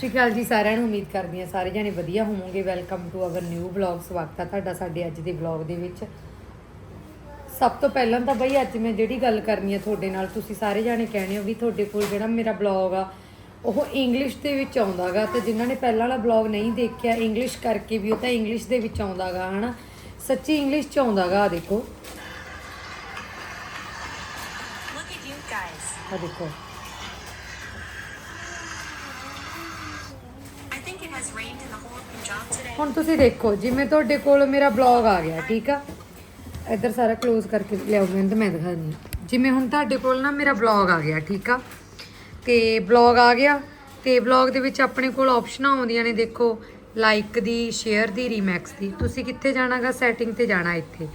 ਸ਼੍ਰੀ ਅਕਾਲ ਜੀ, ਸਾਰਿਆਂ ਨੂੰ ਉਮੀਦ ਕਰਦੀ ਹਾਂ ਸਾਰੇ ਜਣੇ ਵਧੀਆ ਹੋਵੋਗੇ। Welcome to our new vlog ਸਵਾਗਤ ਹੈ ਤੁਹਾਡਾ ਸਾਡੇ ਅੱਜ ਦੇ ਵਲੌਗ ਦੇ ਵਿੱਚ। ਸਭ ਤੋਂ ਪਹਿਲਾਂ ਤਾਂ ਬਈ ਅੱਜ ਮੈਂ ਜਿਹੜੀ ਗੱਲ ਕਰਨੀ ਹੈ ਤੁਹਾਡੇ ਨਾਲ, ਤੁਸੀਂ ਸਾਰੇ ਜਾਣੇ ਕਹਿਣੇ ਹੋ ਵੀ ਤੁਹਾਡੇ ਕੋਲ ਜਿਹੜਾ ਮੇਰਾ ਵਲੌਗ ਆ, ਉਹ ਇੰਗਲਿਸ਼ ਦੇ ਵਿੱਚ ਆਉਂਦਾਗਾ ਤੇ ਜਿਨ੍ਹਾਂ ਨੇ ਪਹਿਲਾਂ ਵਾਲਾ ਵਲੌਗ ਨਹੀਂ ਦੇਖਿਆ ਇੰਗਲਿਸ਼ ਕਰਕੇ ਵੀ ਉਹ ਤਾਂ ਇੰਗਲਿਸ਼ ਦੇ ਵਿੱਚ ਆਉਂਦਾਗਾ, ਹਨਾ? ਸੱਚੀ ਇੰਗਲਿਸ਼ ਚ ਆਉਂਦਾਗਾ ਆ ਦੇਖੋ। Look at you guys. ਆ ਦੇਖੋ। ਹੁਣ ਤੁਸੀਂ ਦੇਖੋ, ਜਿਵੇਂ ਤੁਹਾਡੇ ਕੋਲ ਮੇਰਾ ਬਲੌਗ ਆ ਗਿਆ, ਠੀਕ ਆ? ਇੱਧਰ ਸਾਰਾ ক্লোਜ਼ ਕਰਕੇ ਲਿਆਓ, ਮੈਂ ਤਾਂ ਮੈਂ ਦਿਖਾ ਦਿੰਦੀ ਹਾਂ। ਜਿਵੇਂ ਹੁਣ ਤੁਹਾਡੇ ਕੋਲ ਨਾ ਮੇਰਾ ਬਲੌਗ ਆ ਗਿਆ, ਠੀਕ ਆ? ਤੇ ਬਲੌਗ ਆ ਗਿਆ, ਤੇ ਬਲੌਗ ਦੇ ਵਿੱਚ ਆਪਣੇ ਕੋਲ ਆਪਸ਼ਨਾਂ ਆਉਂਦੀਆਂ ਨੇ, ਦੇਖੋ ਲਾਈਕ ਦੀ ਸ਼ੇਅਰ ਦੀ ਰੀਮੈਕਸ ਦੀ। ਤੁਸੀਂ ਕਿੱਥੇ ਜਾਣਾਗਾ? ਸੈਟਿੰਗ ਤੇ ਜਾਣਾ ਇੱਥੇ।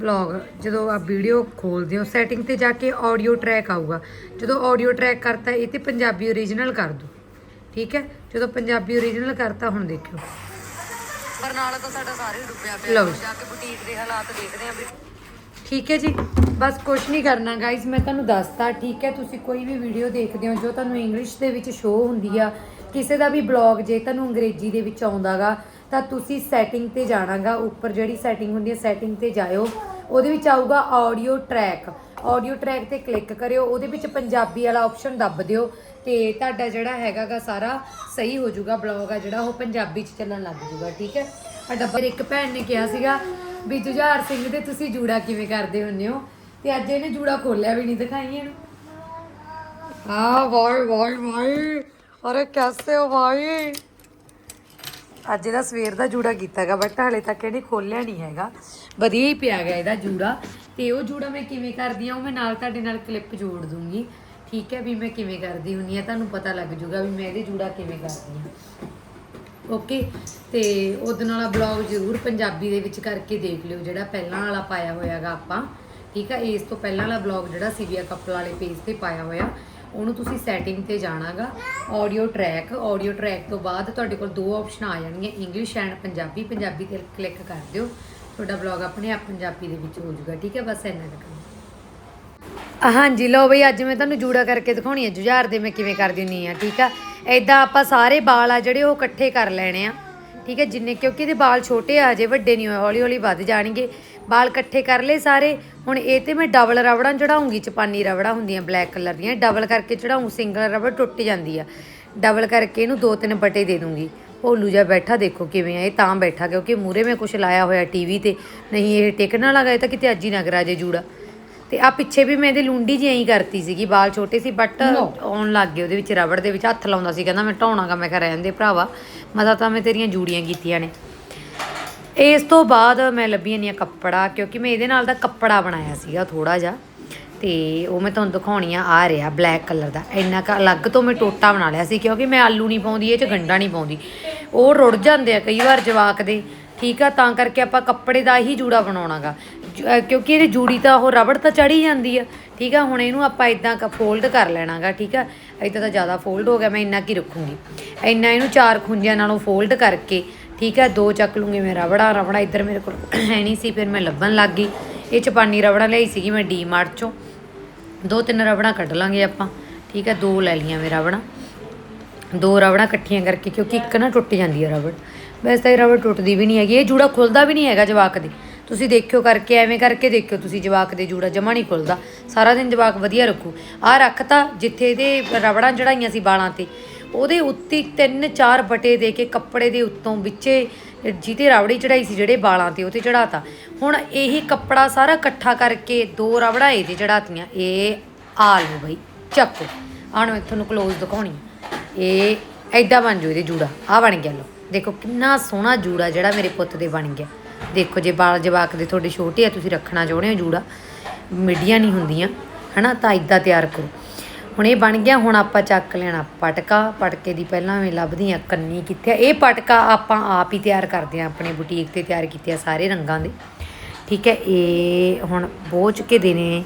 ਬਲੌਗ ਜਦੋਂ ਆ ਵੀਡੀਓ ਖੋਲਦੇ ਹੋ ਸੈਟਿੰਗ ਤੇ ਜਾ ਕੇ ਆਡੀਓ ਟਰੈਕ ਆਊਗਾ। ਜਦੋਂ ਆਡੀਓ ਟਰੈਕ ਕਰਤਾ, ਇਹ ਤੇ ਪੰਜਾਬੀ ਓਰੀਜਨਲ ਕਰ ਦਿਓ ਠੀਕ ਹੈ? ਜਦੋਂ ਪੰਜਾਬੀ ਓਰੀਜਨਲ ਕਰਤਾ ਹੁਣ ਦੇਖਿਓ। ਬਰਨਾਲਾ ਤਾਂ ਸਾਡਾ ਸਾਰੇ ਡੁੱਬਿਆ ਪਿਆ। ਲਓ ਜਾ। ਕੇ ਬੁਟੀਕ ਦੇ ਹਾਲਾਤ ਦੇਖਦੇ ਆਂ ਵੀ ਠੀਕ ਹੈ ਜੀ? ਬਸ ਕੁਝ ਨਹੀਂ ਕਰਨਾ ਗਾਇਜ਼ ਮੈਂ ਤੁਹਾਨੂੰ ਦੱਸਤਾ ਠੀਕ ਹੈ? ਤੁਸੀਂ ਕੋਈ ਵੀ ਵੀਡੀਓ ਦੇਖਦੇ ਹੋ ਜੋ ਤੁਹਾਨੂੰ ਇੰਗਲਿਸ਼ ਦੇ ਵਿੱਚ ਸ਼ੋ ਹੁੰਦੀ ਆ ਕਿਸੇ ਦਾ ਵੀ ਬਲੌਗ ਜੇ ਤੁਹਾਨੂੰ ਅੰਗਰੇਜ਼ੀ ਦੇ ਵਿੱਚ ਆਉਂਦਾਗਾ ਤਾਂ ਤੁਸੀਂ ਸੈਟਿੰਗ ਤੇ ਜਾਣਾਗਾ ਉੱਪਰ ਜਿਹੜੀ ਸੈਟਿੰਗ ਹੁੰਦੀ ਹੈ ਸੈਟਿੰਗ ਤੇ ਜਾਇਓ। ਉਹਦੇ ਵਿੱਚ ਆਊਗਾ ਆਡੀਓ ਟਰੈਕ ਆਡੀਓ ਟਰੈਕ ਤੇ ਕਲਿੱਕ ਕਰਿਓ। ਉਹਦੇ ਵਿੱਚ ਪੰਜਾਬੀ ਵਾਲਾ ਆਪਸ਼ਨ ਦੱਬ ਦਿਓ। ਤੇ ਤੁਹਾਡਾ ਜਿਹੜਾ ਹੈਗਾਗਾ ਸਾਰਾ ਸਹੀ ਹੋ ਜਾਊਗਾ ਬਲੌਗ ਆ ਜਿਹੜਾ, ਉਹ ਪੰਜਾਬੀ ਚ ਚੱਲਣ ਲੱਗ ਜਾਊਗਾ, ਠੀਕ ਹੈ? ਸਾਡਾ ਡੱਬਰ ਇੱਕ ਭੈਣ ਨੇ ਕਿਹਾ ਸੀਗਾ ਵੀ ਜੁਝਾਰ ਸਿੰਘ ਦੇ ਤੁਸੀਂ ਜੂੜਾ ਕਿਵੇਂ ਕਰਦੇ ਹੁੰਦੇ ਹੋ? ਤੇ ਅੱਜ ਇਹਨੇ ਜੂੜਾ ਖੋਲਿਆ ਵੀ ਨਹੀਂ, ਦਿਖਾਈ ਇਹਨੂੰ। ਆ ਵਾਈ ਵਾਈ ਵਾਈ ਅਰੇ ਕੈਸੇ ਹੋ ਭਾਈ ਅੱਜ ਇਹਦਾ ਸਵੇਰ ਦਾ ਜੂੜਾ ਕੀਤਾਗਾ ਬਟ ਹਾਲੇ ਤੱਕ ਇਹਨੇ ਖੋਲਿਆ ਨਹੀਂ ਹੈਗਾ। ਵਧੀਆ ਹੀ ਪਿਆ ਗਿਆ ਇਹਦਾ ਜੂੜਾ। ਤੇ ਉਹ ਜੂੜਾ ਮੈਂ ਕਿਵੇਂ ਕਰਦੀ ਆ, ਉਹ ਮੈਂ ਨਾਲ ਤੁਹਾਡੇ ਨਾਲ ਕਲਿੱਪ ਜੋੜ ਦੂੰਗੀ। ਠੀਕ ਹੈ ਵੀ ਮੈਂ ਕਿਵੇਂ ਕਰਦੀ ਹੁੰਨੀ ਆ, ਤੁਹਾਨੂੰ ਪਤਾ ਲੱਗ ਜੂਗਾ ਵੀ ਮੈਂ ਇਹਦੇ ਜੂੜਾ ਕਿਵੇਂ ਕਰਦੀ ਆ। ਓਕੇ ਤੇ ਉਹਦੇ ਨਾਲ ਬਲੌਗ ਜ਼ਰੂਰ ਪੰਜਾਬੀ ਦੇ ਵਿੱਚ ਕਰਕੇ ਦੇਖ ਲਿਓ, ਜਿਹੜਾ ਪਹਿਲਾਂ ਵਾਲਾ ਪਾਇਆ ਹੋਇਆਗਾ ਆਪਾਂ। ਠੀਕ ਆ? ਇਸ ਤੋਂ ਪਹਿਲਾਂ ਵਾਲਾ ਬਲੌਗ ਜਿਹੜਾ ਸੀਵੀਆ ਕਪਲ ਵਾਲੇ ਪੇਜ ਤੇ ਪਾਇਆ ਹੋਇਆ, ਉਹਨੂੰ ਤੁਸੀਂ ਸੈਟਿੰਗ ਤੇ ਜਾਣਾਗਾ। ਆਡੀਓ ਟਰੈਕ ਆਡੀਓ ਟਰੈਕ ਤੋਂ ਬਾਅਦ ਤੁਹਾਡੇ ਕੋਲ ਦੋ ਆਪਸ਼ਨ ਆ ਜਾਣਗੀਆਂ ਇੰਗਲਿਸ਼ ਐਂਡ ਪੰਜਾਬੀ। ਪੰਜਾਬੀ ਤੇ ਕਲਿੱਕ ਕਰ ਦਿਓ। ਤੁਹਾਡਾ ਬਲੌਗ ਆਪਣੇ ਆਪ ਪੰਜਾਬੀ ਦੇ ਵਿੱਚ ਹੋ ਜਾਊਗਾ ਠੀਕ ਹੈ? ਬਸ ਇੰਨਾ ਕੁ ਕੰਮ ਹਾਂਜੀ, ਲਓ ਬਈ, ਅੱਜ ਮੈਂ ਤੁਹਾਨੂੰ ਜੂੜਾ ਕਰਕੇ ਦਿਖਾਉਣੀ ਹੈ ਜੁਝਾਰ ਦੇ ਮੈਂ ਕਿਵੇਂ ਕਰਦੀ ਹੁੰਨੀ ਆ, ਠੀਕ ਆ? ਐਦਾਂ ਆਪਾਂ ਸਾਰੇ ਵਾਲ ਆ ਜਿਹੜੇ ਉਹ ਇਕੱਠੇ ਕਰ ਲੈਣੇ ਆ, ਠੀਕ ਹੈ ਜਿੰਨੇ ਕਿਉਂਕਿ ਇਹਦੇ ਵਾਲ ਛੋਟੇ ਆ, ਹਜੇ ਵੱਡੇ ਨਹੀਂ ਹੋਏ ਹੌਲੀ ਹੌਲੀ ਵੱਧ ਜਾਣਗੇ। ਵਾਲ ਇਕੱਠੇ ਕਰ ਲਏ ਸਾਰੇ। ਹੁਣ ਇਹ ਤੇ ਮੈਂ ਡਬਲ ਰਬੜਾਂ ਚੜਾਉਂਗੀ ਚਪਾਨੀ ਰਬੜਾਂ ਹੁੰਦੀਆਂ ਬਲੈਕ ਕਲਰ ਦੀਆਂ। ਡਬਲ ਕਰਕੇ ਚੜਾਉਂ ਸਿੰਗਲ ਰਬੜ ਟੁੱਟ ਜਾਂਦੀ ਆ। ਡਬਲ ਕਰਕੇ ਇਹਨੂੰ ਦੋ ਤਿੰਨ ਬਟੇ ਦੇ ਦੂੰਗੀ। ਭੋਲੂ ਜਿਹਾ ਬੈਠਾ, ਦੇਖੋ ਕਿਵੇਂ ਆ, ਇਹ ਤਾਂ ਬੈਠਾ, ਕਿਉਂਕਿ ਮੂਰੇ ਮੈਂ ਕੁਝ ਲਾਇਆ ਹੋਇਆ ਟੀਵੀ ਤੇ। ਨਹੀਂ, ਇਹ ਟਿਕਣ ਵਾਲਾ ਗਏ ਤਾਂ ਕਿਤੇ ਅੱਜ ਹੀ ਨਾ ਕਰਾ ਜੇ ਜੂੜਾ। ਤੇ ਆ ਪਿੱਛੇ ਵੀ ਮੈਂ ਇਹਦੇ ਲੁੰਡੀ ਜੀ ਐਂ ਕਰਤੀ ਸੀਗੀ ਵਾਲ ਛੋਟੇ ਸੀ ਬਟ ਆਉਣ ਲੱਗ ਗਏ ਉਹਦੇ ਵਿੱਚ ਰਬੜ ਦੇ ਵਿੱਚ ਹੱਥ ਲਾਉਂਦਾ ਸੀ ਕਹਿੰਦਾ ਮੈਂ ਢਾਉਣਾਗਾ ਮੈਂ ਕਿਹਾ ਰਹਿਣ ਦੇ ਭਰਾਵਾ ਮਜ਼ਾ ਤਾਂ ਮੈਂ ਤੇਰੀਆਂ ਜੂੜੀਆਂ ਕੀਤੀਆਂ ਨੇ। ਇਸ ਤੋਂ ਬਾਅਦ ਮੈਂ ਲੱਭੀ ਨਹੀਂ ਕੱਪੜਾ ਕਿਉਂਕਿ ਮੈਂ ਇਹਦੇ ਨਾਲ ਦਾ ਕੱਪੜਾ ਬਣਾਇਆ ਸੀਗਾ ਥੋੜਾ ਜਿਹਾ ਤੇ ਉਹ ਮੈਂ ਤੁਹਾਨੂੰ ਦਿਖਾਉਣੀ ਆ ਆ ਰਿਹਾ ਬਲੈਕ ਕਲਰ ਦਾ ਇੰਨਾ ਕ ਅਲੱਗ ਤੋਂ ਮੈਂ ਟੋਟਾ ਬਣਾ ਲਿਆ ਸੀ ਕਿਉਂਕਿ ਮੈਂ ਆਲੂ ਨਹੀਂ ਪਾਉਂਦੀ ਇਹ ਚ ਗੰਡਾ ਨਹੀਂ ਪਾਉਂਦੀ। ਉਹ ਰੁੜ ਜਾਂਦੇ ਆ ਕਈ ਵਾਰ ਜਵਾਕ ਦੇ ਠੀਕ ਆ, ਤਾਂ ਕਰਕੇ ਆਪਾਂ ਕੱਪੜੇ ਦਾ ਹੀ ਜੂੜਾ ਬਣਾਉਣਾਗਾ। ਜ- ਕਿਉਂਕਿ ਇਹਦੀ ਜੂੜੀ ਤਾਂ ਉਹ ਰਬੜ ਤਾਂ ਚੜੀ ਜਾਂਦੀ ਆ। ਠੀਕ ਆ, ਹੁਣ ਇਹਨੂੰ ਆਪਾਂ ਇਦਾਂ ਕ ਫੋਲਡ ਕਰ ਲੈਣਾਗਾ, ਠੀਕ ਆ। ਇਦਾਂ ਤਾਂ ਜ਼ਿਆਦਾ ਫੋਲਡ ਹੋ ਗਿਆ, ਮੈਂ ਇੰਨਾ ਕੀ ਰੱਖੂੰਗੀ। ਇੰਨਾ ਇਹਨੂੰ ਚਾਰ ਖੁੰਝਿਆਂ ਨਾਲੋਂ ਫੋਲਡ ਕਰਕੇ, ਠੀਕ ਆ, ਦੋ ਚੱਕ ਲੂੰਗੀ ਮੈਂ ਰਬੜਾ ਰਬੜਾ ਇੱਧਰ ਮੇਰੇ ਕੋਲ ਹੈ ਨਹੀਂ ਸੀ, ਫਿਰ ਮੈਂ ਲੱਭਣ ਲੱਗ ਗਈ। ਇਹ ਚਪਾਨੀ ਪਾਨੀ ਰਬੜਾ ਲਈ ਸੀਗੀ ਮੈਂ ਡੀ ਮਾਰਟ ਚੋਂ। ਦੋ ਤਿੰਨ ਰਬੜਾਂ ਕੱਢ ਲਾਂਗੇ ਆਪਾਂ, ਠੀਕ ਆ, ਦੋ ਲੈ ਲੀਆਂ ਮੈਂ ਰਬੜਾਂ। ਦੋ ਰਬੜਾਂ ਇਕੱਠੀਆਂ ਕਰਕੇ, ਕਿਉਂਕਿ ਇੱਕ ਨਾ ਟੁੱਟ ਜਾਂਦੀ ਹੈ ਰਬੜ ਵੈਸੇ ਤਾਂ ਇਹ ਰਬੜ ਟੁੱਟਦੀ ਵੀ ਨਹੀਂ ਹੈਗੀ, ਇਹ ਜੂੜਾ ਖੁੱਲਦਾ ਵੀ ਨਹੀਂ ਹੈਗਾ ਜਵਾਕ ਦੇ। ਤੁਸੀਂ ਦੇਖਿਓ ਕਰਕੇ, ਐਵੇਂ ਕਰਕੇ ਦੇਖਿਓ ਤੁਸੀਂ ਜਵਾਕ ਦੇ ਜੂੜਾ, ਜਮਾ ਨਹੀਂ ਖੁੱਲਦਾ। ਸਾਰਾ ਦਿਨ ਜਵਾਕ ਵਧੀਆ ਰੱਖੋ। ਆਹ ਰੱਖਤਾ ਜਿੱਥੇ ਇਹਦੇ ਰਬੜਾਂ ਚੜਾਈਆਂ ਸੀ ਬਾਲਾਂ ਤੇ, ਉਹਦੇ ਉੱਤੇ ਤਿੰਨ ਚਾਰ ਬਟੇ ਦੇ ਕੇ ਕੱਪੜੇ ਦੇ ਉੱਤੋਂ ਵਿੱਚੇ ਜਿਹਦੇ ਰਬੜੀ ਚੜਾਈ ਸੀ, ਜਿਹੜੇ ਬਾਲਾਂ ਤੇ ਉਹ ਤੇ ਚੜਾਤਾ ਹੁਣ ਇਹੀ ਕੱਪੜਾ ਸਾਰਾ ਇਕੱਠਾ ਕਰਕੇ ਦੋ ਰਬੜਾਂ ਇਹਦੇ ਚੜਾਤੀਆਂ ਇਹ ਆਲੂ ਬਈ, ਚੱਕੋ। ਆਣ ਮੈਂ ਤੁਹਾਨੂੰ ਕਲੋਜ਼ ਦਿਖਾਉਣੀ ਇਹ ਐਡਾ ਬਣ ਜੂ ਇਹਦੇ ਜੂੜਾ ਆ ਬਣ ਗਿਆ ਲੋ ਦੇਖੋ ਕਿੰਨਾ ਸੋਹਣਾ ਜੂੜਾ ਜਿਹੜਾ ਮੇਰੇ ਪੁੱਤ ਦੇ ਬਣ ਗਿਆ। ਦੇਖੋ ਜੇ ਬਾਲ ਜਵਾਕ ਦੇ ਤੁਹਾਡੇ ਛੋਟੇ ਆ, ਤੁਸੀਂ ਰੱਖਣਾ ਚਾਹੁੰਦੇ ਹੋ ਜੂੜਾ, ਮਿੱਡੀਆਂ ਨਹੀਂ ਹੁੰਦੀਆਂ, ਹਨਾ? ਤਾਂ ਇਦਾਂ ਤਿਆਰ ਕਰੋ। ਹੁਣ ਇਹ ਬਣ ਗਿਆ, ਹੁਣ ਆਪਾਂ ਚੱਕ ਲੈਣਾ ਪਟਕਾ। ਪਟਕੇ ਦੀ ਪਹਿਲਾਂ ਮੈਂ ਲੱਭਦੀ ਆ ਕੰਨੀ ਕਿੱਥੇ ਆ। ਇਹ ਪਟਕਾ ਆਪਾਂ ਆਪ ਹੀ ਤਿਆਰ ਕਰਦੇ ਆ ਆਪਣੇ ਬੁਟੀਕ ਤੇ ਤਿਆਰ ਕੀਤੇ ਆ ਸਾਰੇ ਰੰਗਾਂ ਦੇ। ਠੀਕ ਹੈ, ਇਹ ਹੁਣ ਬੋਝ ਕੇ ਦੇਣੇ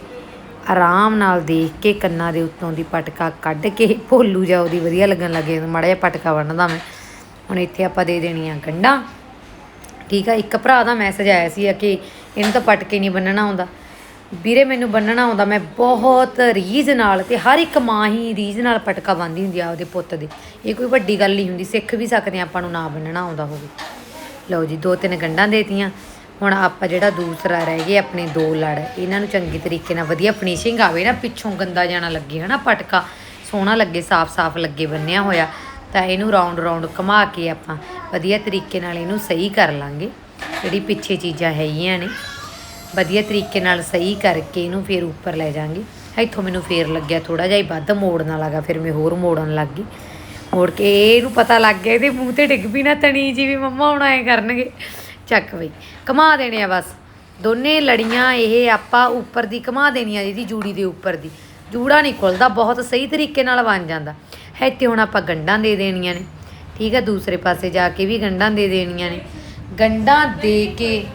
ਆਰਾਮ ਨਾਲ ਦੇਖ ਕੇ ਕੰਨਾਂ ਦੇ ਉੱਤੋਂ ਦੀ ਪਟਕਾ ਕੱਢ ਕੇ ਭੋਲੂ ਜਾ ਉਹਦੀ ਵਧੀਆ ਲੱਗਣ ਲੱਗੇ ਮਾੜਾ ਜਿਹਾ ਪਟਕਾ ਬੰਨਦਾ ਮੈਂ। ਹੁਣ ਇੱਥੇ ਆਪਾਂ ਦੇ ਦੇਣੀਆਂ ਗੰਢਾਂ। ਠੀਕ ਆ, ਇੱਕ ਭਰਾ ਦਾ ਮੈਸੇਜ ਆਇਆ ਸੀ ਕਿ ਇਹਨੂੰ ਤਾਂ ਪਟਕੇ ਨਹੀਂ ਬੰਨਣਾ ਆਉਂਦਾ। ਵੀਰੇ, ਮੈਨੂੰ ਬੰਨਣਾ ਆਉਂਦਾ, ਮੈਂ ਬਹੁਤ ਰੀਝ ਨਾਲ ਤੇ ਹਰ ਇੱਕ ਮਾਂ ਹੀ ਰੀਝ ਨਾਲ ਪਟਕਾ ਬੰਨਦੀ ਹੁੰਦੀ ਆ ਉਹਦੇ ਪੁੱਤ ਦੇ। ਇਹ ਕੋਈ ਵੱਡੀ ਗੱਲ ਨਹੀਂ ਹੁੰਦੀ, ਸਿੱਖ ਵੀ ਸਕਦੇ ਆਪਾਂ ਨੂੰ ਨਾ ਬੰਨਣਾ ਆਉਂਦਾ ਹੋਵੇ। ਲਓ ਜੀ, ਦੋ ਤਿੰਨ ਗੰਢਾਂ ਦੇਤੀਆਂ। ਹੁਣ ਆਪਾਂ ਜਿਹੜਾ ਦੂਸਰਾ ਰਹਿ ਗਏ ਆਪਣੇ ਦੋ ਲੜ, ਇਹਨਾਂ ਨੂੰ ਚੰਗੀ ਤਰੀਕੇ ਨਾਲ ਵਧੀਆ ਫਿਨਿਸ਼ਿੰਗ ਆਵੇ ਨਾ, ਪਿੱਛੋਂ ਗੰਦਾ ਜਾਣਾ ਲੱਗੇ, ਹਨਾ, ਪਟਕਾ, ਸੋਹਣਾ ਲੱਗੇ, ਸਾਫ਼-ਸਾਫ਼ ਲੱਗੇ ਬੰਨਿਆ ਹੋਇਆ, ਤਾਂ ਇਹਨੂੰ ਰਾਉਂਡ ਰਾਉਂਡ ਘੁਮਾ ਕੇ ਆਪਾਂ ਵਧੀਆ ਤਰੀਕੇ ਨਾਲ ਇਹਨੂੰ ਸਹੀ ਕਰ ਲਾਂਗੇ। ਜਿਹੜੀ ਪਿੱਛੇ ਚੀਜ਼ਾਂ ਹੈਗੀਆਂ ਨੇ, ਵਧੀਆ ਤਰੀਕੇ ਨਾਲ ਸਹੀ ਕਰਕੇ ਇਹਨੂੰ ਫੇਰ ਉੱਪਰ ਲੈ ਜਾਾਂਗੇ। ਇੱਥੋਂ ਮੈਨੂੰ ਫੇਰ ਲੱਗਿਆ ਥੋੜਾ ਜਿਹਾ ਹੀ ਵੱਧ ਮੋੜਨ ਲੱਗਾ ਫਿਰ ਮੈਂ ਹੋਰ ਮੋੜਨ ਲੱਗ ਗਈ। ਮੋੜ ਕੇ ਇਹਨੂੰ ਪਤਾ ਲੱਗ ਗਿਆ, ਇਹਦੇ ਮੂੰਹ ਤੇ ਡਿੱਗ ਵੀ ਨਾ ਤਣੀ ਜੀ ਵੀ ਮੰਮਾ ਹੁਣ ਐ ਕਰਨਗੇ। ਚੱਕ ਬਈ। ਕਮਾ ਦੇਣੇ ਆ ਬਸ। ਦੋਨੇ ਲੜੀਆਂ ਇਹ ਆਪਾਂ ਉੱਪਰ ਦੀ ਕਮਾ ਦੇਣੀਆਂ ਜਿਹਦੀ ਜੂੜੀ ਦੇ ਉੱਪਰ ਦੀ। ਜੂੜਾ ਨਹੀਂ ਖੁੱਲਦਾ ਬਹੁਤ ਸਹੀ ਤਰੀਕੇ ਨਾਲ ਬਣ ਜਾਂਦਾ। ਹੈ ਤੇ ਹੁਣ ਆਪਾਂ ਗੰਢਾਂ ਦੇ ਦੇਣੀਆਂ ਨੇ। ਠੀਕ ਹੈ ਦੂਸਰੇ ਪਾਸੇ ਜਾ ਕੇ ਵੀ ਗੰਢਾਂ ਦੇ ਦੇਣੀਆਂ ਨੇ। ਗੰਢਾਂ ਦੇ ਕੇ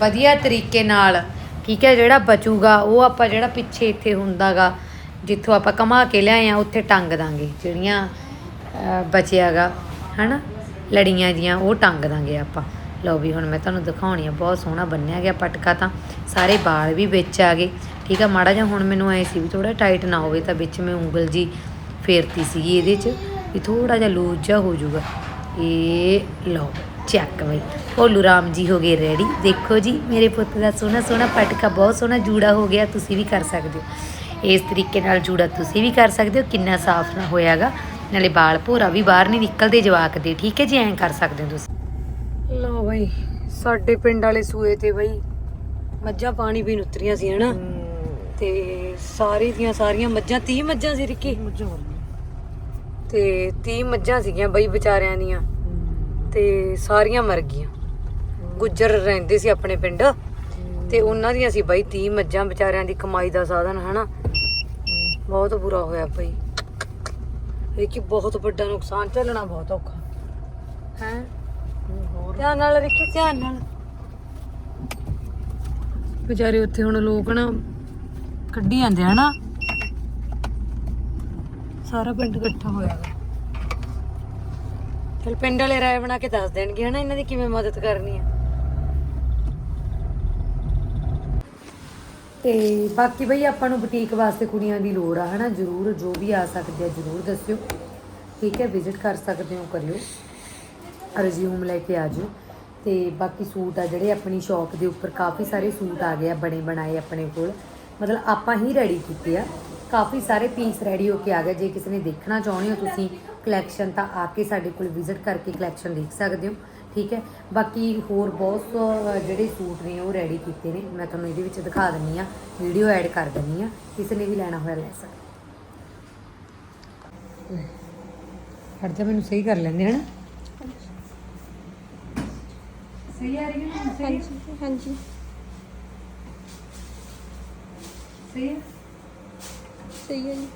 ਵਧੀਆ ਤਰੀਕੇ ਨਾਲ ਠੀਕ ਹੈ ਜਿਹੜਾ ਬਚੂਗਾ ਉਹ ਆਪਾਂ ਜਿਹੜਾ ਪਿੱਛੇ ਇੱਥੇ ਹੁੰਦਾਗਾ ਜਿੱਥੋਂ ਆਪਾਂ ਕਮਾ ਕੇ ਲਿਆਏ ਆ ਉੱਥੇ ਟੰਗ ਦਾਂਗੇ। ਜਿਹੜੀਆਂ ਅਹ, ਬਚਿਆਗਾ ਹਨਾ? ਲੜੀਆਂ ਜੀਆਂ ਉਹ ਟੰਗ ਦਾਂਗੇ ਆਪਾਂ। ਲਓ ਵੀ ਹੁਣ ਮੈਂ ਤੁਹਾਨੂੰ ਦਿਖਾਉਣੀ ਆ, ਬਹੁਤ ਸੋਹਣਾ ਬੰਨਿਆ ਗਿਆ ਪਟਕਾ ਤਾਂ, ਸਾਰੇ ਬਾਲ ਵੀ ਵਿੱਚ ਆ ਗਏ। ਠੀਕ ਆ, ਮਾੜਾ ਜਿਹਾ ਹੁਣ ਮੈਨੂੰ ਐ ਸੀ ਵੀ ਥੋੜਾ ਟਾਈਟ ਨਾ ਹੋਵੇ ਤਾਂ ਵਿੱਚ ਮੈਂ ਉਂਗਲ ਜੀ ਫੇਰਤੀ ਸੀਗੀ ਇਹਦੇ 'ਚ, ਵੀ ਥੋੜਾ ਜਿਹਾ ਲੂਜ਼ ਜਿਹਾ ਹੋ ਜਾਊਗਾ। ਇਹ ਲਓ ਚੈੱਕ ਬਈ। ਭੋਲੂ ਰਾਮ ਜੀ ਹੋ ਗਏ ਰੈਡੀ ਦੇਖੋ ਜੀ, ਮੇਰੇ ਪੁੱਤ ਦਾ ਸੋਹਣਾ ਸੋਹਣਾ ਪਟਕਾ, ਬਹੁਤ ਸੋਹਣਾ ਜੂੜਾ ਹੋ ਗਿਆ, ਤੁਸੀਂ ਵੀ ਕਰ ਸਕਦੇ ਹੋ। ਇਸ ਤਰੀਕੇ ਨਾਲ ਜੂੜਾ ਤੁਸੀਂ ਵੀ ਕਰ ਸਕਦੇ ਹੋ, ਕਿੰਨਾ ਸਾਫ਼ ਨਾ ਹੋਇਆਗਾ। ਨਾਲੇ ਬਾਲ ਭੋਰਾ ਵੀ ਬਾਹਰ ਨਹੀਂ ਨਿਕਲਦੇ ਜਵਾਕ ਦੇ, ਠੀਕ ਹੈ ਜੀ? ਐਂ ਕਰ ਸਕਦੇ ਹੋ ਤੁਸੀਂ। ਬਈ ਸਾਡੇ ਪਿੰਡ ਵਾਲੇ ਸੂਏ ਤੇ ਬਈ ਮੱਝਾਂ ਪਾਣੀ ਪੀਣ ਉਤਰੀਆਂ ਸੀ ਹਨਾ? ਤੇ ਸਾਰੀ ਦੀਆਂ ਸਾਰੀਆਂ ਮੱਝਾਂ 30 ਮੱਝਾਂ ਸੀ ਰਿੱਕੀ? ਤੇ 30 ਮੱਝਾਂ ਸੀਗੀਆਂ ਬਈ ਵਿਚਾਰਿਆਂ ਦੀਆਂ। ਤੇ ਸਾਰੀਆਂ ਮਰ ਗਈਆਂ। ਗੁੱਜਰ ਰਹਿੰਦੇ ਸੀ ਆਪਣੇ ਪਿੰਡ। ਤੇ ਉਹਨਾਂ ਦੀਆਂ ਸੀ ਬਈ 30 ਮੱਝਾਂ ਵਿਚਾਰਿਆਂ ਦੀ ਕਮਾਈ ਦਾ ਸਾਧਨ ਹਨਾ? ਬਹੁਤ ਬੁਰਾ ਹੋਇਆ ਬਈ। ਇਹ ਕਿ ਬਹੁਤ ਵੱਡਾ ਨੁਕਸਾਨ ਝੱਲਣਾ ਬਹੁਤ ਔਖਾ। ਹੈ? ਧਿਆਨ ਨਾਲ ਰੱਖੀ ਧਿਆਨ ਨਾਲ। ਵਿਚਾਰੇ ਉੱਥੇ ਹੁਣ ਲੋਕ ਨਾ ਕੱਢੀ ਜਾਂਦੇ ਆ ਨਾ ਸਾਰਾ ਪਿੰਡ ਇਕੱਠਾ ਹੋਇਆ ਵਾ। ਚਲ ਪਿੰਡ ਵਾਲੇ ਰਾਏ ਬਣਾ ਕੇ ਦੱਸ ਦੇਣਗੇ ਹਨਾ? ਇਹਨਾਂ ਦੀ ਕਿਵੇਂ ਮਦਦ ਕਰਨੀ ਆ? ਤੇ ਬਾਕੀ ਬਈ ਆਪਾਂ ਨੂੰ ਬੁਟੀਕ ਵਾਸਤੇ ਕੁੜੀਆਂ ਦੀ ਲੋੜ ਆ ਹਨਾ? ਜਰੂਰ ਜੋ ਵੀ ਆ ਸਕਦੇ ਆ ਜਰੂਰ ਦੱਸਿਓ। ਠੀਕ ਹੈ ਵਿਜ਼ਿਟ ਕਰ ਸਕਦੇ ਹੋ ਕਰਿਓ। ਰਿਜ਼ਿਊਮ ਲੈ ਕੇ ਆ ਜਾਓ। ਤੇ ਬਾਕੀ ਸੂਟ ਆ ਜਿਹੜੇ ਆਪਣੀ ਸ਼ਾਪ ਦੇ ਉੱਪਰ ਕਾਫੀ ਸਾਰੇ ਸੂਟ ਆ ਗਏ ਆ, ਬਣੇ ਬਣਾਏ ਆਪਣੇ ਕੋਲ। ਮਤਲਬ ਆਪਾਂ ਹੀ ਰੈਡੀ ਕੀਤੇ ਆ। ਕਾਫੀ ਸਾਰੇ ਪੀਸ ਰੈਡੀ ਹੋ ਕੇ ਆ ਗਏ। ਜੇ ਕਿਸੇ ਨੇ ਦੇਖਣਾ ਚਾਹੁੰਦੇ ਹੋ ਤੁਸੀਂ ਕਲੈਕਸ਼ਨ ਤਾਂ ਆ ਕੇ ਸਾਡੇ ਕੋਲ ਵਿਜ਼ਿਟ ਕਰਕੇ ਕਲੈਕਸ਼ਨ ਦੇਖ ਸਕਦੇ ਹੋ। ਠੀਕ ਹੈ? ਬਾਕੀ ਹੋਰ ਬਹੁਤ ਜਿਹੜੇ ਸੂਟ ਨੇ ਉਹ ਰੈਡੀ ਕੀਤੇ ਨੇ। ਮੈਂ ਤੁਹਾਨੂੰ ਇਹਦੇ ਵਿੱਚ ਦਿਖਾ ਦਿੰਨੀ ਆ ਵੀਡੀਓ ਐਡ ਕਰ ਦਿੰਨੀ ਆ। ਕਿਸੇ ਨੇ ਵੀ ਲੈਣਾ ਹੋਇਆ ਲੈ ਸਕਦਾ ਹਟ ਜਾ ਮੈਨੂੰ ਸਹੀ ਕਰ ਲੈਂਦੇ ਹਨਾ ਸਹੀ ਆ ਰਹੀ ਹੈ ਨਾ? ਸਹੀ ਹਾਂਜੀ ਹਾਂਜੀ। ਸਹੀ ਹੈ? ਸਹੀ ਹੈ ਜੀ।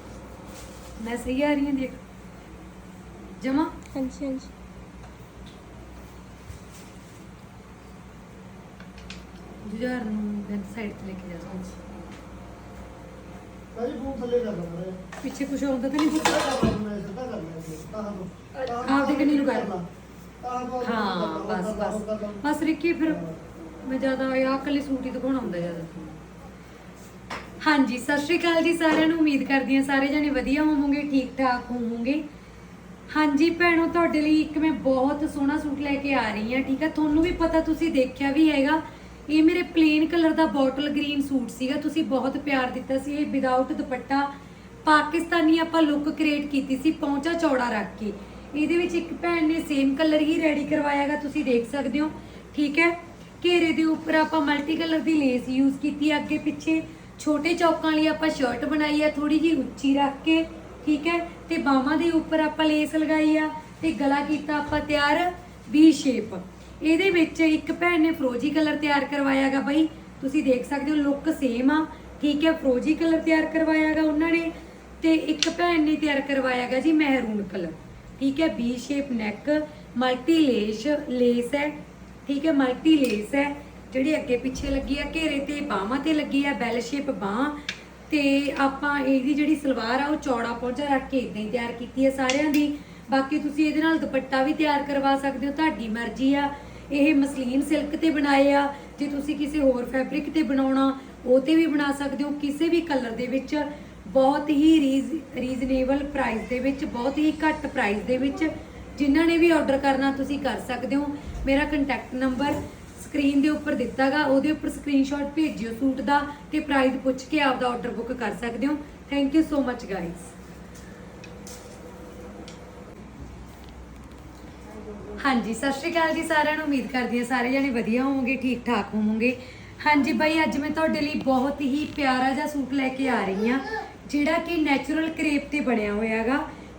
ਮੈਂ ਸਹੀ ਆ ਰਹੀ ਹਾਂ ਦੇਖ। ਜਮਾ? ਹਾਂਜੀ ਹਾਂਜੀ। ਜੁਝਾਰ ਨੂੰ ਬੈਕ ਸਾਈਡ ਤੇ ਲੈ ਕੇ ਜਾ ਭਾਈ ਫੋਨ ਥੱਲੇ ਕਰ ਲੈਣਾ ਪਿੱਛੇ ਕੁਝ ਆਉਂਦਾ ਤਾਂ ਨਹੀਂ? ਸਿੱਧਾ ਕਰ ਸਿੱਧਾ ਆਪਦੇ ਕੰਨੀ ਨੂੰ ਕਰ? ਹਾਂ, ਬਸ ਬਸ। ਬਸ ਰਿੱਕੀ, ਫਿਰ ਮੈਂ ਜ਼ਿਆਦਾ ਆਹ ਕੱਲੇ ਸੂਟ ਹੀ ਦਿਖਾਉਣਾ ਹੁੰਦਾ ਜ਼ਿਆਦਾ। ਹਾਂਜੀ, ਸਤਿ ਸ਼੍ਰੀ ਅਕਾਲ ਜੀ ਸਾਰਿਆਂ ਨੂੰ। ਉਮੀਦ ਕਰਦੀ ਹਾਂ ਸਾਰੇ ਜਣੇ ਵਧੀਆ ਹੋਵੋਗੇ, ਠੀਕ ਠਾਕ ਹੋਵੋਗੇ। ਹਾਂਜੀ ਭੈਣੋ, ਤੁਹਾਡੇ ਲਈ ਇੱਕ ਮੈਂ ਬਹੁਤ ਸੋਹਣਾ ਸੂਟ ਲੈ ਕੇ ਆ ਰਹੀ ਹਾਂ, ਠੀਕ ਹੈ ਤੁਹਾਨੂੰ ਵੀ ਪਤਾ ਤੁਸੀਂ ਦੇਖਿਆ ਵੀ ਹੈਗਾ, ਇਹ ਮੇਰੇ ਪਲੇਨ ਕਲਰ ਦਾ ਬੋਟਲ ਗ੍ਰੀਨ ਸੂਟ ਸੀਗਾ। ਤੁਸੀਂ ਬਹੁਤ ਪਿਆਰ ਦਿੱਤਾ ਸੀ, ਇਹ ਵਿਦਆਊਟ ਦੁਪੱਟਾ। ਪਾਕਿਸਤਾਨੀ ਆਪਾਂ ਲੁੱਕ ਕ੍ਰੀਏਟ ਕੀਤੀ ਸੀ, ਪੌਂਚਾ ਚੌੜਾ ਰੱਖ ਕੇ। ਇਹਦੇ ਵਿੱਚ ਇੱਕ ਭੈਣ ਨੇ ਸੇਮ ਕਲਰ ਹੀ ਰੈਡੀ ਕਰਵਾਇਆਗਾ ਤੁਸੀਂ ਦੇਖ ਸਕਦੇ ਹੋ। ਠੀਕ ਹੈ? ਘੇਰੇ ਦੇ ਉੱਪਰ ਆਪਾਂ ਮਲਟੀ ਕਲਰ ਦੀ ਲੇਸ ਯੂਜ਼ ਕੀਤੀ ਹੈ, ਅੱਗੇ ਪਿੱਛੇ। ਛੋਟੇ ਚੌਕਾਂ ਲਈ ਆਪਾਂ ਸ਼ਰਟ ਬਣਾਈ ਹੈ ਥੋੜੀ ਜੀ ਉੱਚੀ ਰੱਖ ਕੇ। ਠੀਕ ਹੈ? ਤੇ ਬਾਹਾਂ ਦੇ ਉੱਪਰ ਆਪਾਂ ਲੇਸ ਲਗਾਈ ਆ, ਤੇ ਗਲਾ ਕੀਤਾ ਆਪਾਂ ਤਿਆਰ ਵੀ ਸ਼ੇਪ ਇਹਦੇ ਵਿੱਚ ਇੱਕ ਭੈਣ ਨੇ ਫਰੋਜੀ ਕਲਰ ਤਿਆਰ ਕਰਵਾਇਆਗਾ ਬਈ। ਤੁਸੀਂ ਦੇਖ ਸਕਦੇ ਹੋ ਲੁੱਕ ਸੇਮ ਆ। ਠੀਕ ਹੈ? ਫਰੋਜੀ ਕਲਰ ਤਿਆਰ ਕਰਵਾਇਆਗਾ ਉਹਨਾਂ ਨੇ, ਤੇ ਇੱਕ ਭੈਣ ਨੇ ਤਿਆਰ ਕਰਵਾਇਆਗਾ ਜੀ, ਮਹਿਰੂਨ ਕਲਰ ਠੀਕ ਹੈ V shape neck multi lace lace ਹੈ, ਠੀਕ ਹੈ ਮਲਟੀ ਲੇਸ ਹੈ, ਜਿਹੜੀ ਅੱਗੇ ਪਿੱਛੇ ਲੱਗੀ ਆ, ਘੇਰੇ ਤੇ ਬਾਹਾਂ ਤੇ ਲੱਗੀ ਆ ਬੈਲ ਸ਼ੇਪ ਬਾਹ, ਤੇ ਆਪਾਂ ਇਹਦੀ ਜਿਹੜੀ ਸਲਵਾਰ ਆ, ਉਹ ਚੌੜਾ ਪਹੁੰਚਾ ਰੱਖ ਕੇ ਇਦਾਂ ਹੀ ਤਿਆਰ ਕੀਤੀ ਹੈ ਸਾਰਿਆਂ ਦੀ। ਬਾਕੀ ਤੁਸੀਂ ਇਹਦੇ ਨਾਲ ਦੁਪੱਟਾ ਵੀ ਤਿਆਰ ਕਰਵਾ ਸਕਦੇ ਹੋ, ਤੁਹਾਡੀ ਮਰਜ਼ੀ ਆ। ਇਹ ਮਸਲੀਨ ਸਿਲਕ ਤੇ ਬਣਾਏ ਆ, ਜੇ ਤੁਸੀਂ ਕਿਸੇ ਹੋਰ ਫੈਬਰਿਕ ਤੇ ਬਣਾਉਣਾ, ਉਹ ਤੇ ਵੀ ਬਣਾ ਸਕਦੇ ਹੋ, ਕਿਸੇ ਵੀ ਕਲਰ ਦੇ ਵਿੱਚ। ਬਹੁਤ ਹੀ ਰੀਜ਼ਨੇਬਲ ਪ੍ਰਾਈਸ ਦੇ ਵਿੱਚ, ਬਹੁਤ ਹੀ ਘੱਟ ਪ੍ਰਾਈਸ ਦੇ ਵਿੱਚ ਜਿਨ੍ਹਾਂ ਨੇ ਵੀ ਆਰਡਰ ਕਰਨਾ ਤੁਸੀਂ ਕਰ ਸਕਦੇ ਹੋ। ਮੇਰਾ ਕੰਟੈਕਟ ਨੰਬਰ ਸਕਰੀਨ ਦੇ ਉੱਪਰ ਦਿੱਤਾਗਾ, ਉਹਦੇ ਉੱਪਰ ਸਕਰੀਨਸ਼ਾਟ ਭੇਜਿਓ ਸੂਟ ਦਾ ਤੇ ਪ੍ਰਾਈਸ ਪੁੱਛ ਕੇ ਆਪਦਾ ਆਰਡਰ ਬੁੱਕ ਕਰ ਸਕਦੇ ਹੋ। Thank you so much guys ਹਾਂਜੀ, ਸਤਿ ਸ਼੍ਰੀ ਅਕਾਲ ਜੀ ਸਾਰਿਆਂ ਨੂੰ। ਉਮੀਦ ਕਰਦੀ ਹਾਂ ਸਾਰੇ ਜਣੇ ਵਧੀਆ ਹੋਵੋਗੇ, ਠੀਕ ਠਾਕ ਹੋਵੋਗੇ। ਹਾਂਜੀ ਬਾਈ, ਅੱਜ ਮੈਂ ਤੁਹਾਡੇ ਲਈ ਬਹੁਤ ਹੀ ਪਿਆਰਾ ਜਿਹਾ ਸੂਟ ਲੈ ਕੇ ਆ ਰਹੀ ਹਾਂ। ਜਿਹੜਾ ਕਿ ਨੈਚੁਰਲ ਕਰੇਪ ਤੇ ਬਣਿਆ ਹੋਇਆ ਹੈਗਾ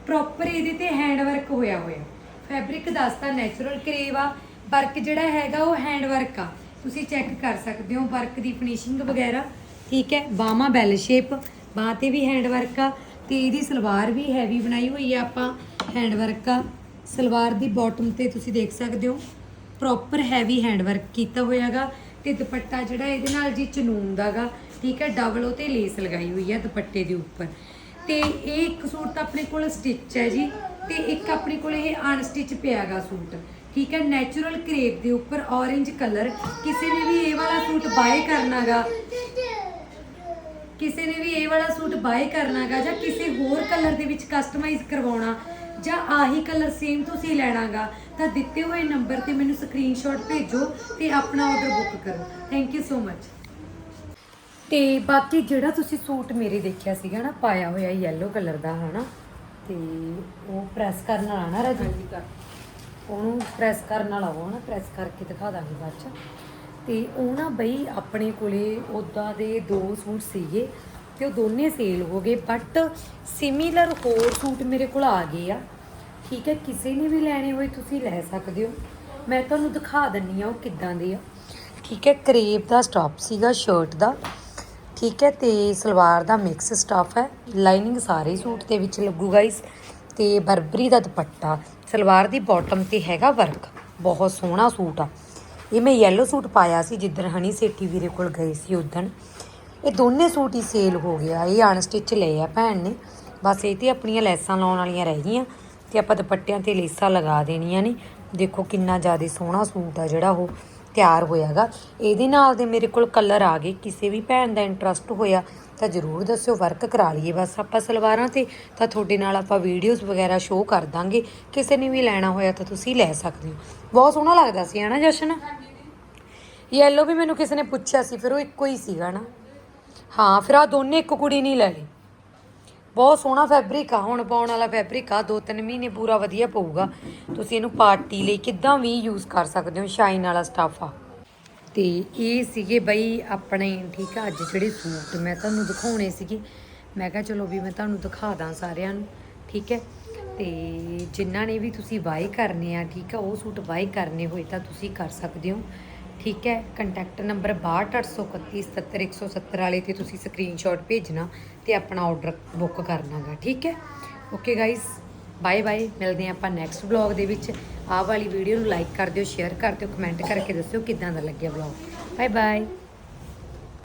ਪ੍ਰੋਪਰ ਇਹਦੇ ਤੇ ਹੈਂਡ ਵਰਕ ਹੋਇਆ। ਹੋਇਆ ਫੈਬਰਿਕ ਦੱਸਦਾ ਨੈਚੁਰਲ ਕਰੇਵ ਆ ਵਰਕ ਜਿਹੜਾ ਹੈਗਾ ਉਹ ਹੈਂਡ ਵਰਕ ਆ। ਤੁਸੀਂ ਚੈੱਕ ਕਰ ਸਕਦੇ ਹੋ ਵਰਕ ਦੀ ਫਿਨਿਸ਼ਿੰਗ ਵਗੈਰਾ। ਠੀਕ ਹੈ ਬਾਹਾਂ ਬੈਲ ਸ਼ੇਪ ਬਾਹਾਂ ਤੇ ਵੀ ਹੈਂਡ ਵਰਕ ਆ ਤੇ ਇਹਦੀ ਸਲਵਾਰ ਵੀ ਹੈਵੀ ਬਣਾਈ ਹੋਈ ਆ ਆਪਾਂ। ਹੈਂਡ ਵਰਕ ਆ, ਸਲਵਾਰ ਦੀ ਬਾਟਮ ਤੇ ਤੁਸੀਂ ਦੇਖ ਸਕਦੇ ਹੋ। ਪ੍ਰੋਪਰ ਹੈਵੀ ਹੈਂਡ ਵਰਕ ਕੀਤਾ ਹੋਇਆਗਾ ਤੇ ਦੁਪੱਟਾ ਜਿਹੜਾ ਇਹਦੇ ਨਾਲ ਜੀ ਚਨੂਨ ਦਾਗਾ, ਠੀਕ ਹੈ, ਡਬਲ ਉਹ ਤੇ ਲੇਸ ਲਗਾਈ ਹੋਈ ਹੈ ਦੁਪੱਟੇ ਦੇ ਉੱਪਰ। ਤੇ ਇਹ ਇੱਕ ਸੂਟ ਤਾਂ ਆਪਣੇ ਕੋਲ ਸਟਿਚ ਹੈ ਜੀ, ਤੇ ਇੱਕ ਆਪਣੇ ਕੋਲ ਇਹ ਅਨਸਟਿਚ ਪਿਆਗਾ ਸੂਟ, ਠੀਕ ਹੈ ਨੈਚੁਰਲ ਕਰੇਪ ਦੇ ਉੱਪਰ orange ਕਲਰ ਕਿਸੇ ਨੇ ਵੀ ਇਹ ਵਾਲਾ ਸੂਟ ਬਾਏ ਕਰਨਾਗਾ, ਕਿਸੇ ਨੇ ਵੀ ਇਹ ਵਾਲਾ ਸੂਟ ਬਾਏ ਕਰਨਾਗਾ ਜਾਂ ਕਿਸੇ ਹੋਰ ਕਲਰ ਦੇ ਵਿੱਚ ਕਸਟਮਾਈਜ਼ ਕਰਵਾਉਣਾ ਜਾਂ ਆਹੀ ਕਲਰ ਸੇਮ ਤੁਸੀਂ ਲੈਣਾਗਾ ਤਾਂ ਦਿੱਤੇ ਹੋਏ ਨੰਬਰ ਤੇ ਮੈਨੂੰ ਸਕਰੀਨਸ਼ਾਟ ਭੇਜੋ ਤੇ ਆਪਣਾ ਆਰਡਰ ਬੁੱਕ ਕਰੋ। ਥੈਂਕ ਯੂ ਸੋ ਮਚ ਤੇ ਬਾਕੀ ਜਿਹੜਾ ਤੁਸੀਂ ਸੂਟ ਮੇਰੇ ਦੇਖਿਆ ਸੀਗਾ ਨਾ ਪਾਇਆ ਹੋਇਆ ਯੈਲੋ ਕਲਰ ਦਾ ਹਨਾ? ਤੇ ਉਹ ਪ੍ਰੈਸ ਕਰਨ ਵਾਲਾ ਨਾ ਰਾਜੂ? ਉਹਨੂੰ ਪ੍ਰੈਸ ਕਰਨ ਵਾਲਾ ਉਹ ਨਾ ਪ੍ਰੈਸ ਕਰਕੇ ਦਿਖਾ ਦਾਂਗੇ ਬਾਅਦ ਚ। ਤੇ ਉਹ ਨਾ ਬਈ ਆਪਣੇ ਕੋਲੇ ਉਦਾਂ ਦੇ ਦੋ ਸੂਟ ਸੀਗੇ। ਤੇ ਉਹ ਦੋਨੇ ਸੇਲ ਹੋ ਗਏ ਬਟ ਸਿਮਿਲਰ ਹੋਰ ਸੂਟ ਮੇਰੇ ਕੋਲ ਆ ਗਏ ਆ। ਠੀਕ ਹੈ, ਕਿਸੇ ਨੇ ਵੀ ਲੈਣੇ ਹੋਏ ਤੁਸੀਂ ਲੈ ਸਕਦੇ ਹੋ। ਮੈਂ ਤੁਹਾਨੂੰ ਦਿਖਾ ਦਿੰਨੀ ਆ ਉਹ ਕਿੱਦਾਂ ਦੇ ਆ। ਠੀਕ ਹੈ ਕਰੇਪ ਦਾ ਸਟਾਪ ਸੀਗਾ ਸ਼ਰਟ ਦਾ। ਠੀਕ ਹੈ, ਤੇ ਸਲਵਾਰ ਦਾ ਮਿਕਸ ਸਟਾਫ ਹੈ। ਲਾਈਨਿੰਗ ਸਾਰੇ ਸੂਟ ਦੇ ਵਿੱਚ ਲੱਗੂ ਗਾਈਸ ਤੇ ਬਰਬਰੀ ਦਾ ਦੁਪੱਟਾ। ਸਲਵਾਰ ਦੀ ਬਾਟਮ ਤੇ ਹੈਗਾ ਵਰਕ ਬਹੁਤ ਸੋਹਣਾ ਸੂਟ ਆ। ਇਹ ਮੈਂ ਯੈਲੋ ਸੂਟ ਪਾਇਆ ਸੀ, ਜਿੱਦਣ ਹਨੀ ਸੇਠੀ ਵੀਰੇ ਕੋਲ ਗਏ ਸੀ ਉਦਣ ਇਹ ਦੋਨੇ ਸੂਟ ਹੀ ਸੇਲ ਹੋ ਗਿਆ। ਇਹ ਅਨਸਟਿਚ ਲਏ ਆ ਭੈਣ ਨੇ। ਬਸ ਇਹ ਤੇ ਆਪਣੀਆਂ ਲੈਸਾਂ ਲਾਉਣ ਵਾਲੀਆਂ ਰਹਿ ਗਈਆਂ ਤੇ ਆਪਾਂ ਦੁਪੱਟਿਆਂ ਤੇ ਲੈਸਾਂ ਲਗਾ ਦੇਣੀਆਂ ਨੇ। ਦੇਖੋ ਕਿੰਨਾ ਜ਼ਿਆਦਾ ਸੋਹਣਾ ਸੂਟ ਆ ਜਿਹੜਾ ਉਹ ਤਿਆਰ ਹੋਇਆਗਾ। ਇਹਦੇ ਨਾਲ ਦੇ ਮੇਰੇ ਕੋਲ ਕਲਰ ਆ ਗਏ। ਕਿਸੇ ਵੀ ਭੈਣ ਦਾ ਇੰਟਰਸਟ ਹੋਇਆ ਤਾਂ ਜਰੂਰ ਦੱਸਿਓ ਵਰਕ ਕਰਾ ਲਈਏ। ਬਸ ਆਪਾਂ ਸਲਵਾਰਾਂ ਤੇ ਤਾਂ ਤੁਹਾਡੇ ਨਾਲ ਆਪਾਂ ਵੀਡੀਓਜ਼ ਵਗੈਰਾ ਸ਼ੋਅ ਕਰ ਦਾਂਗੇ। ਕਿਸੇ ਨੇ ਵੀ ਲੈਣਾ ਹੋਇਆ ਤਾਂ ਤੁਸੀਂ ਲੈ ਸਕਦੇ ਹੋ। ਬਹੁਤ ਸੋਹਣਾ ਲੱਗਦਾ ਸੀ ਹਨਾ ਜਸ਼ਨ? ਯੈਲੋ ਵੀ ਮੈਨੂੰ ਕਿਸੇ ਨੇ ਪੁੱਛਿਆ ਸੀ ਫਿਰ ਉਹ ਇੱਕੋ ਹੀ ਸੀਗਾ ਨਾ। ਹਾਂ, ਫਿਰ ਆ ਦੋਨੇ ਇੱਕ ਕੁੜੀ ਨਹੀਂ ਲੈ ਲਈ। ਬਹੁਤ ਸੋਹਣਾ ਫੈਬਰਿਕ ਆ, ਹੁਣ ਪਾਉਣ ਵਾਲਾ ਫੈਬਰਿਕ ਆ ਦੋ ਤਿੰਨ ਮਹੀਨੇ ਪੂਰਾ ਵਧੀਆ ਪਊਗਾ। ਤੁਸੀਂ ਇਹਨੂੰ ਪਾਰਟੀ ਲਈ ਕਿੱਦਾਂ ਵੀ ਯੂਜ਼ ਕਰ ਸਕਦੇ ਹੋ ਸ਼ਾਈਨ ਵਾਲਾ ਸਟਾਫ ਆ। ਤੇ ਇਹ ਸੀਗੇ ਬਈ ਆਪਣੇ, ਠੀਕ ਆ, ਅੱਜ ਜਿਹੜੇ ਸੂਟ ਮੈਂ ਤੁਹਾਨੂੰ ਦਿਖਾਉਣੇ ਸੀਗੇ। ਮੈਂ ਕਿਹਾ ਚਲੋ ਵੀ ਮੈਂ ਤੁਹਾਨੂੰ ਦਿਖਾ ਦਾਂ ਸਾਰਿਆਂ ਨੂੰ, ਠੀਕ ਹੈ? ਤੇ ਜਿਨ੍ਹਾਂ ਨੇ ਵੀ ਤੁਸੀਂ ਬਾਈ ਕਰਨੇ ਆ, ਠੀਕ ਆ, ਉਹ ਸੂਟ ਬਾਈ ਕਰਨੇ ਹੋਏ ਤਾਂ ਤੁਸੀਂ ਕਰ ਸਕਦੇ ਹੋ। ਠੀਕ ਹੈ ਕੰਟੈਕਟ ਨੰਬਰ 6283177170 ਵਾਲੇ ਤੇ ਤੁਸੀਂ ਸਕਰੀਨਸ਼ਾਟ ਭੇਜਣਾ ਤੇ ਆਪਣਾ ਆਰਡਰ ਬੁੱਕ ਕਰਨਾਗਾ, ਠੀਕ ਹੈ? ਓਕੇ ਗਾਇਸ ਬਾਏ ਬਾਏ ਮਿਲਦੇ ਹਾਂ ਆਪਾਂ ਨੈਕਸਟ ਵਲੌਗ ਦੇ ਵਿੱਚ। ਆਹ ਵਾਲੀ ਵੀਡੀਓ ਨੂੰ ਲਾਈਕ ਕਰ ਦਿਓ ਸ਼ੇਅਰ ਕਰ ਦਿਓ ਕਮੈਂਟ ਕਰਕੇ ਦੱਸਿਓ ਕਿੱਦਾਂ ਦਾ ਲੱਗਿਆ ਵਲੌਗ ਬਾਏ ਬਾਏ